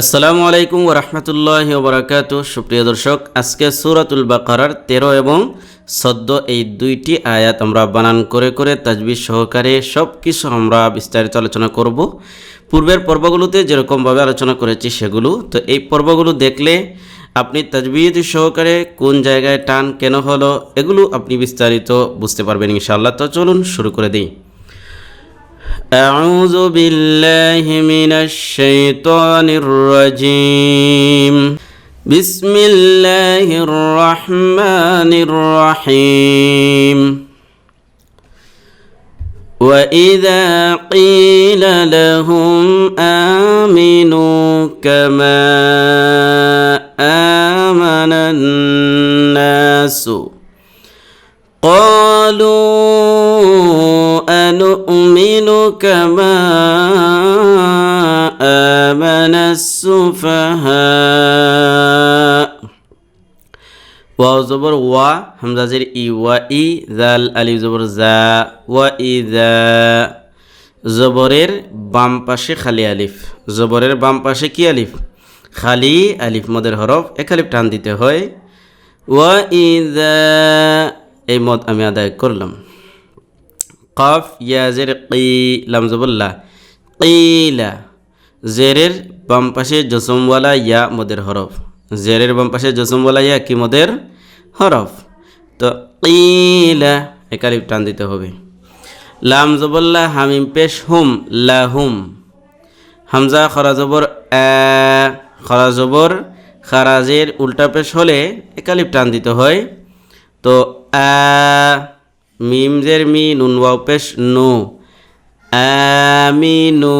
আসসালামু আলাইকুম ওরহমতুল্লাহ ওবরাকাত সুপ্রিয় দর্শক, আজকে সুরাতুল বাকারার তেরো এবং সদ্য এই দুইটি আয়াত আমরা বানান করে করে তাজবির সহকারে সব কিছু আমরা বিস্তারিত আলোচনা করব। পূর্বের পর্বগুলোতে যেরকমভাবে আলোচনা করেছি সেগুলো। তো এই পর্বগুলো দেখলে আপনি তাজবিদ সহকারে কোন জায়গায় টান কেন হলো, এগুলো আপনি বিস্তারিত বুঝতে পারবেন ইনশাআল্লাহ। তো চলুন শুরু করে দিই। أعوذ بالله من الشيطان الرجيم. بسم الله الرحمن الرحيم. وإذا قيل لهم آمنوا كما آمن الناس قالوا أنؤمن كما آمن السفهاء ওয়াও জবর ওয়া হামজাজের ই ওয়া ই জাল আলি জবর জা ওয়া ই জা জবরের বাম পাশে খালি আলিফ জবরের বাম পাশে কি আলিফ খালি আলিফ মদের হরফ এক আলিফ টান দিতে হয় ওয়া ই জা এই মত আমি আদায় করলাম কফ ইয়াজের কি লামজবুল্লাহ কিলা জেরের বাম পাশে জসমওয়ালা ইয়া মদের হরফ জেরের বাম পাশে জসমওয়ালা ইয়া কি মদের হরফ তো কিলা একালিপ টান দিতে হবে। লাম জবল্লা হামিম পেশ হুম লাহুম হামজা খরা জবর আ, খরা জবর খারাজের উল্টা পেশ হলে একালিপ টান দিতে হয়। তো আ মিম জের মি, নুন ওয়াও পেশ নু। আমিনু।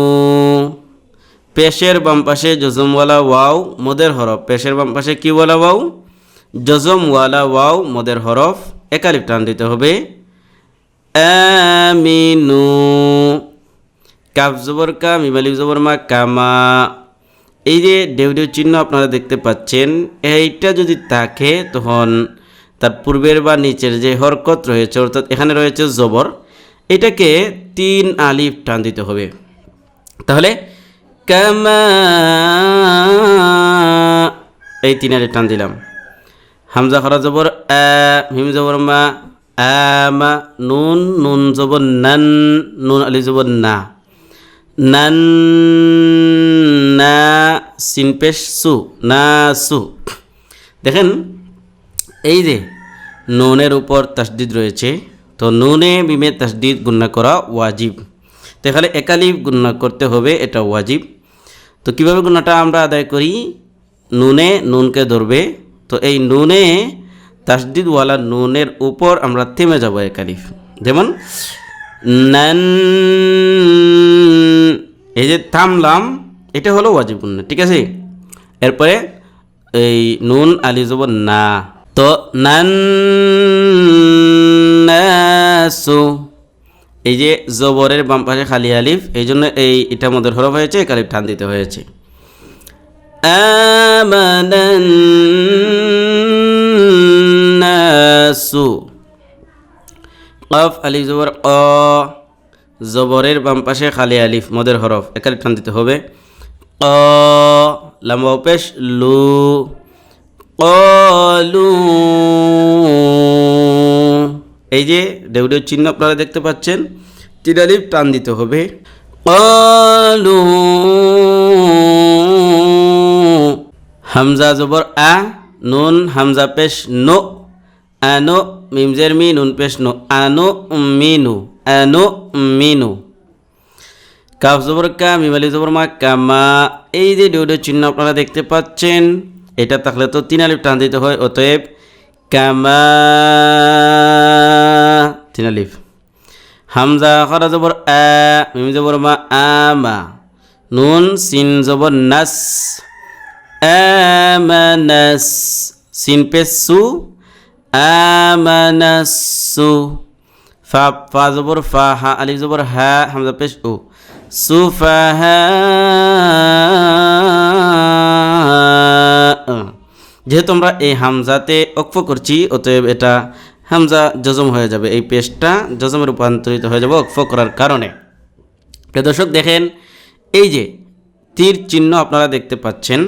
পেশের বাম পাশে জজমওয়ালা ওয়াও, মদের হরফ। পেশের বাম পাশে কি ওয়ালা ওয়াও? জজমওয়ালা ওয়াও, মদের হরফ। একালিপ টান দিতে হবে। আমিনু। কাফ জবর কা মিমালিফ জবর মা, কামা। এই যে ডেউ ডেউ চিহ্ন আপনারা দেখতে পাচ্ছেন, এইটা যদি থাকে তখন তার পূর্বের বা নিচের যে হরকত রয়েছে, অর্থাৎ এখানে রয়েছে জবর, এটাকে তিন আলিফ টান দিতে হবে। তাহলে কামা এই তিন আলিফ টান দিলাম। হামজা খরা জবর হিম জবর মা নুন নুন জবর নান, নুন আলি জবর না। নান, না, সিন পেশ সু, না সু। দেখেন এই যে, নুনের উপর তাসদিদ রয়েছে, তো নুনে বিমে তাসদিদ গুন্না করা ওয়াজিব। তো এখানে একালিফ গুন্না করতে হবে, এটা ওয়াজিব। তো কীভাবে গুণাটা আমরা আদায় করি? নুনে নুনকে ধরবে, তো এই নুনে তাসদিদওয়ালা নুনের উপর আমরা থেমে যাব একালিফ। যেমন নান এই যে থামলাম, এটা হলো ওয়াজিব গুন্না ঠিক আছে? এরপরে এই নুন আলি যাব না তো নান নাসু এই যে জবরের বাম পাশে খালি আলিফ, এই জন্য এই এটা মধ্যে হরফ হয়েছে কালিফ টান দিতে হয়েছে। আমানান্নাসু। কফ আলিফ, জবর, অ। জবরের বাম পাশে খালি আলিফ, মদের হরফ একালিফ টান দিতে হবে। অ লাম্বা পেশ লু। কলু এই যে ডেউডের চিহ্ন আপনারা দেখতে পাচ্ছেন তিরালিপ টান দিতে হবে। কলু হামজা জবর আ, নুন, হামজা পেশ নো আনো মিমজের মি, নুন পেশ নো আনো মিনু আনো মিনু। কাফ জবর কা মিমালি জবর মা কামা এই যে ডেউডের চিহ্ন আপনারা দেখতে পাচ্ছেন এটা থাকলে তো তিন আলিফ টান দিতে হয়, অতএব কামা তিন আলিফ। হামজা, খরা জবর আ, মিম জবর মা আমা নুন, সিন জবর নাস আমানাস সিন পেসু আমানাসু ফা ফা জবর ফা, হা, আলিফ জবর হা, হামজা পেশ উ। সুফাহা যেহেতু আমরা এই হামজাতে অক্ষ করছি, অতএব এটা হামজা জজম হয়ে যাবে। এই পেস্টটা জজমে রূপান্তরিত হয়ে যাবে অক্ষ করার কারণে। দর্শক, দেখেন, এই যে তীর চিহ্ন আপনারা দেখতে পাচ্ছেন,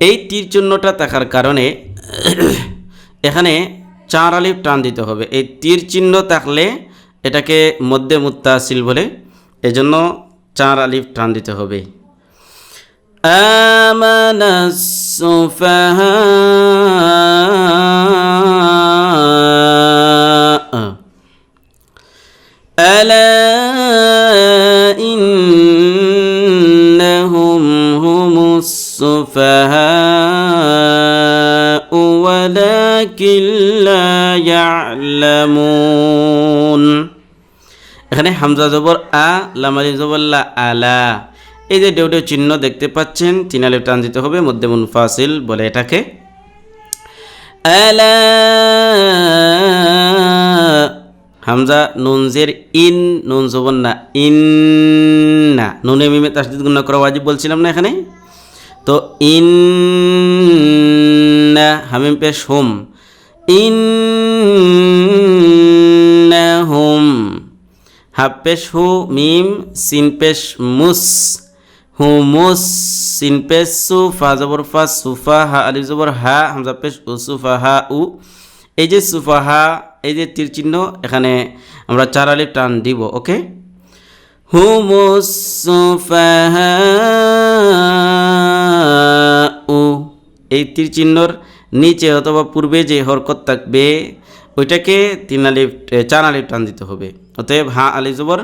এই তীর চিহ্নটা থাকার কারণে এখানে চার আলিফ টান দিতে হবে। এই তীর চিহ্ন থাকলে এটাকে মধ্যে মুত্তাসিল বলে এজন্য চার আলিফ টান দিতে হবে। আমানাস السفهاء ألا إنهم هم السفهاء ولكن لا يعلمون এখানে হামজা জবর আ লামালি জবর লা আলা এই যে ডেউডে চিহ্ন দেখতে পাচ্ছেন তিন আলিফ টান দিতে হবে মধ্যে মুনফাসিল বলে এটাকে। হামজা নুনজের ইন, নুন জবর না, ইন না। নুনে মিমে তাসদিদ গুণ করা ওয়াজিব বলছিলাম না এখানে? তো ইন না, হামিম পেশ হোম। In home. হাফ পেশ হু, মিম, সিন পেশ মুস। হুমুস সিন পেশ সু ফা জবর ফা সুফা হা আলিফ জবর হা হামজা পেশ উ সুফা হা উ এই যে সুফা হা এই যে তীর চিহ্ন, এখানে আমরা চার আলিফ টান দিব ওকে হুমুস সুফাহা উ এই তীর চিহ্নর নিচে অথবা পূর্বে যে হরকত থাকবে, ওইটাকে তিন আলিফ চার আলিফ টান দিতে হবে। অতএব, হা, আলিফ, জবর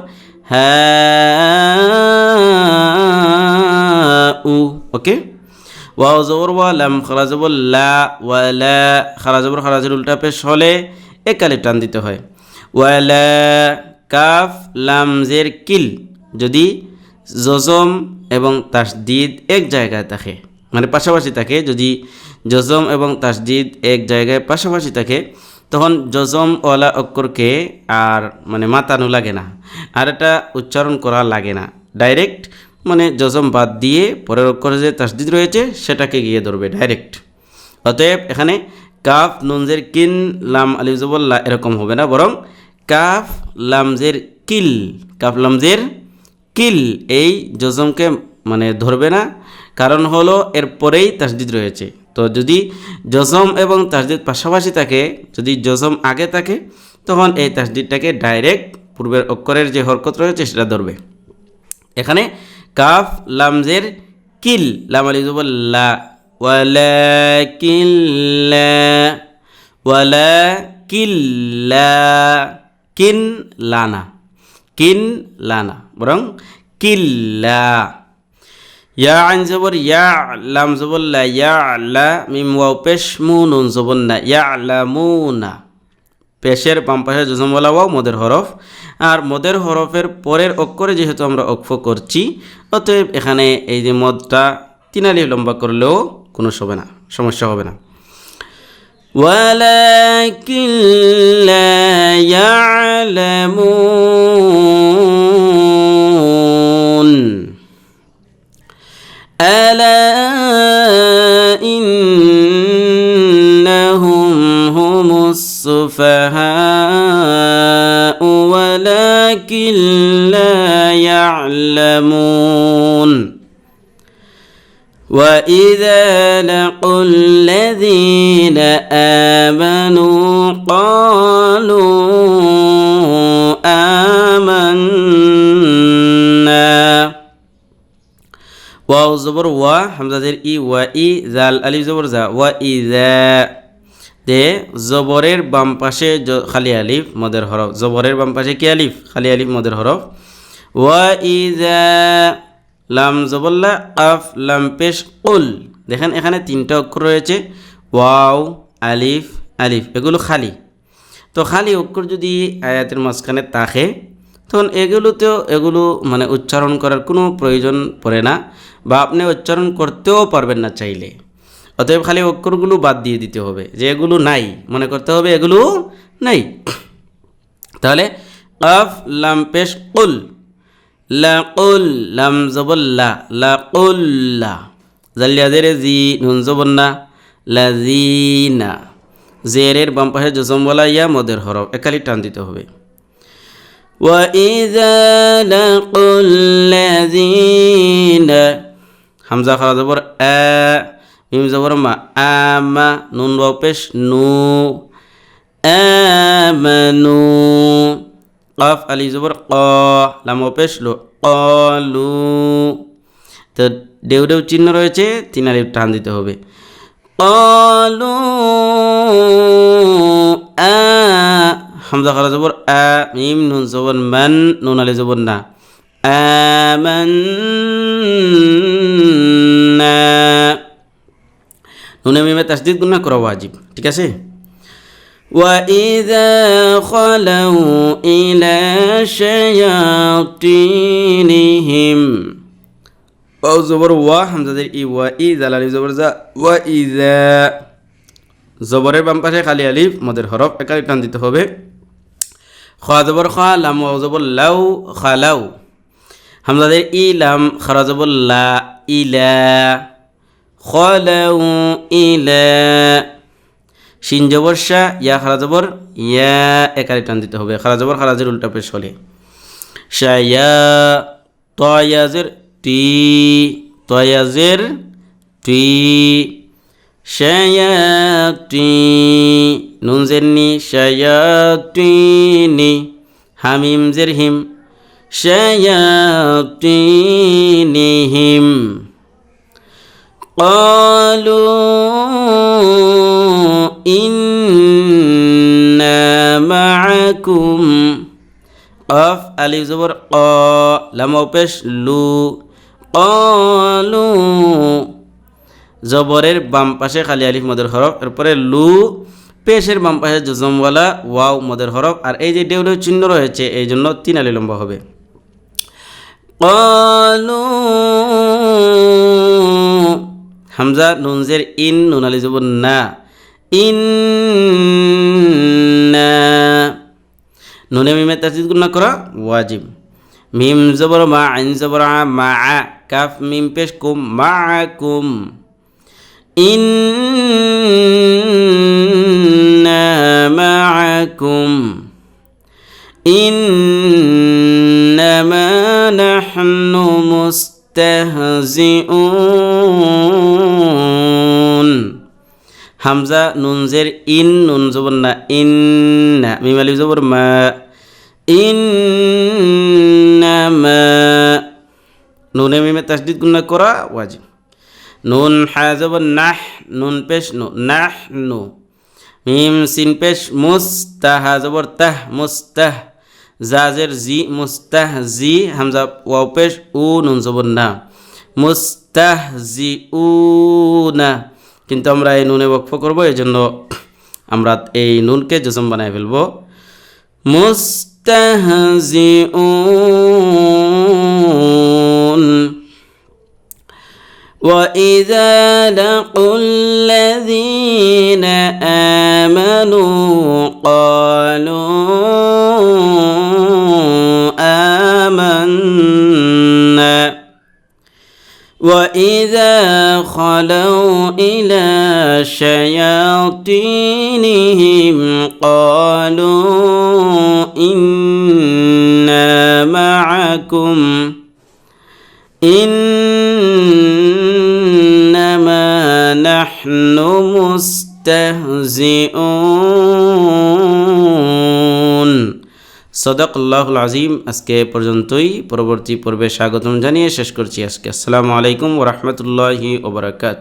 হ্যাঁ ওকে ওয়াও জবর ওয়া লাম খারা জবর লা ওয়ালা খারা জবর খারাজের উল্টা পেশ হলে এক আলিফ টান দিতে হয়। ওয়ালা কাফ লাম জের কিল যদি জজম এবং তাসদিদ এক জায়গায় থাকে মানে পাশাপাশি থাকে, যদি জজম এবং তাসদিদ এক জায়গায় পাশাপাশি থাকে তখন জজম ওয়ালা অক্ষরকে আর মানে মাতানো লাগে না। আর এটা উচ্চারণ করা লাগে না। ডাইরেক্ট মানে জজম বাদ দিয়ে পরের অক্ষরে যে তাসদিদ রয়েছে, সেটাকে গিয়ে ধরবে ডাইরেক্ট অতএব এখানে কাফ, নুনজের কিন, লাম আলিজবল্লা এরকম হবে না। বরং কাফ, লামজের কিল, কাফ, লামজের কিল, এই জজমকে মানে ধরবে না। কারণ হলো এরপরেই তাসদিদ রয়েছে। তো যদি জজম এবং তাসদিদ পাশাপাশি থাকে, যদি জজম আগে থাকে, তখন এই তাসদিদটাকে ডাইরেক্ট পূর্বের অক্ষরের যে হরকত রয়েছে সেটা ধরবে। এখানে কাফ, লামজের কিল, লাম আলি লা ওয়ালা কিল্লা ওয়ালা কিল্লা কিন লানা কিন লানা, বরং কিল্লা। ইয়া আইন জবর ইয়া লাম জবর লা ইয়া লা মিম ওয়াও পেশ মু নুন জবর না ইয়া লা মুনা পেশের বাম পাশে জজম বলা ওয়াও মদের হরফ আর মদের হরফের পরের অক্ষরে যেহেতু আমরা অক্ষ করছি অতএব এখানে এই যে মদটা তিনালি লম্বা করলেও কোনো হবে না সমস্যা হবে না ولكن لا يعلمون ملك لا يعلمون واذا لقوا الذين امنوا قالوا امنا واو زبر و حمزه زير اي و ذال الف زبر ذا واذا দে জবরের বাম পাশে খালি আলিফ, মদের হরফ। জবরের বাম পাশে কি আলিফ? খালি আলিফ, মদের হরফ। ওয়া ই জা লাম জবল্লা, আফ, লাম, পেশ, উল। দেখেন এখানে তিনটা অক্ষর রয়েছে। ওয়াও, আলিফ আলিফ, এগুলো খালি। তো খালি অক্ষর যদি আয়াতের মাঝখানে থাকে, তখন এগুলোতেও এগুলো মানে উচ্চারণ করার কোনো প্রয়োজন পড়ে না বা আপনি উচ্চারণ করতেও পারবেন না চাইলে। অতএব খালি অক্ষরগুলো বাদ দিয়ে দিতে হবে যে এগুলো নাই মনে করতে হবে এগুলো নাই তাহলে আফ লাম পেশ কুল লা কুল লাম জবল্লা লা কুল্লা জালিয়া জেরে জি নুন জবন্না লা জিনা জেরের বাম পাশে জজম বলা ইয়া মদের হরফ একালি টান দিতে হবে وإذا لقوا الذين হামজা খারা জবর আ মিম জবর মা আমা নুন ওয়াও পেশ নু আমানু কফ আলি জবর ক লাম পেশ লো কলু তো ডেউ ডেউ চিহ্ন রয়েছে তিন আলিফ টান দিতে হবে কলু আ হামজা খারা জবর আ মিম নুন জবর মান নুন আলি জবর না আমান্না নুনে মিমে তাসদিদ গুণা করা ওয়াজিব ঠিক আছে وإذا خلوا إلى شياطينهم ও জবর ওয়া হামজাদের ই ওয়া ই জাল আলিফ জবর জা ওয়া ইজা জবরের বাম পাশে খালি আলিফ মদের হরফ একালি টান দিতে হবে খা জবর খা লাম ওয়া জবর লাউ খালাউ হামজাদের ই লাম খারা জবর লা ইলা খালাউ ইলা শিন জবর শাহ ইয়া খারা ইয়া একালি টান দিতে হবে। খারা জবর খারাজের উল্টা পেশ হলে। শায়া তয়াজের টি তয়াজের টি শায়াতি নুন জেরনি শায়াতিনি হামিম জের হিম শায়াতিনিহিম قالوا إنا معكم قاف ألف زبر قا لما পেশ লু قالوا জবরের বাম পাশে খালি আলিফ মদের হরফ এরপরে লু পেশের বাম পাশে জজমওয়ালা ওয়াও মদের হরফ আর এই যে ডেউলের চিহ্ন রয়েছে এই জন্য তিন আলি লম্বা হবে قالوا হামজা নুনজের ইন নুন আলি জবর না ইন নুনে মিমে তাসদিদ গুণা করা ওয়াজিব মিম জবর মা আইন জবর আ মা আ কাফ মিম পেশ কুম মা কুম ইন معكم إنما نحن মুস্তাহজিউন হামজা নুন জের ইন, নুন জবর না, ইন না মিম আলিফ জবর মা ইন্নামা নুনে মিমে তাসদিদ গুণা করা ওয়াজিব। নুন হা জবর নাহ, নুন পেশ নু, নাহ নু। মিম সিন পেশ মুস্তাহা জবর তাহ, মুস্তাহ। জাজের জি, মুস্তাহ জি, হামজা ওয়াও পেশ উ, নুন জবর না। মুস্তাহ জি, উ, না। কিন্তু আমরা এই নুনে বকফ করবো এই জন্য আমরা এই নুনকে জসম বানায় ফেলবো মুস্তাহজিউন وإذا لقوا الذين آمنوا قالوا وإذا خلوا إلى شياطينهم قالوا إنا معكم إنما نحن مستهزئون সদক আল্লাহুল আজিম, আজকে পর্যন্তই। পরবর্তী পর্বে স্বাগতম জানিয়ে শেষ করছি আজকে। আসসালামু আলাইকুম ওরহমতুল্লাহি ওবরাকাত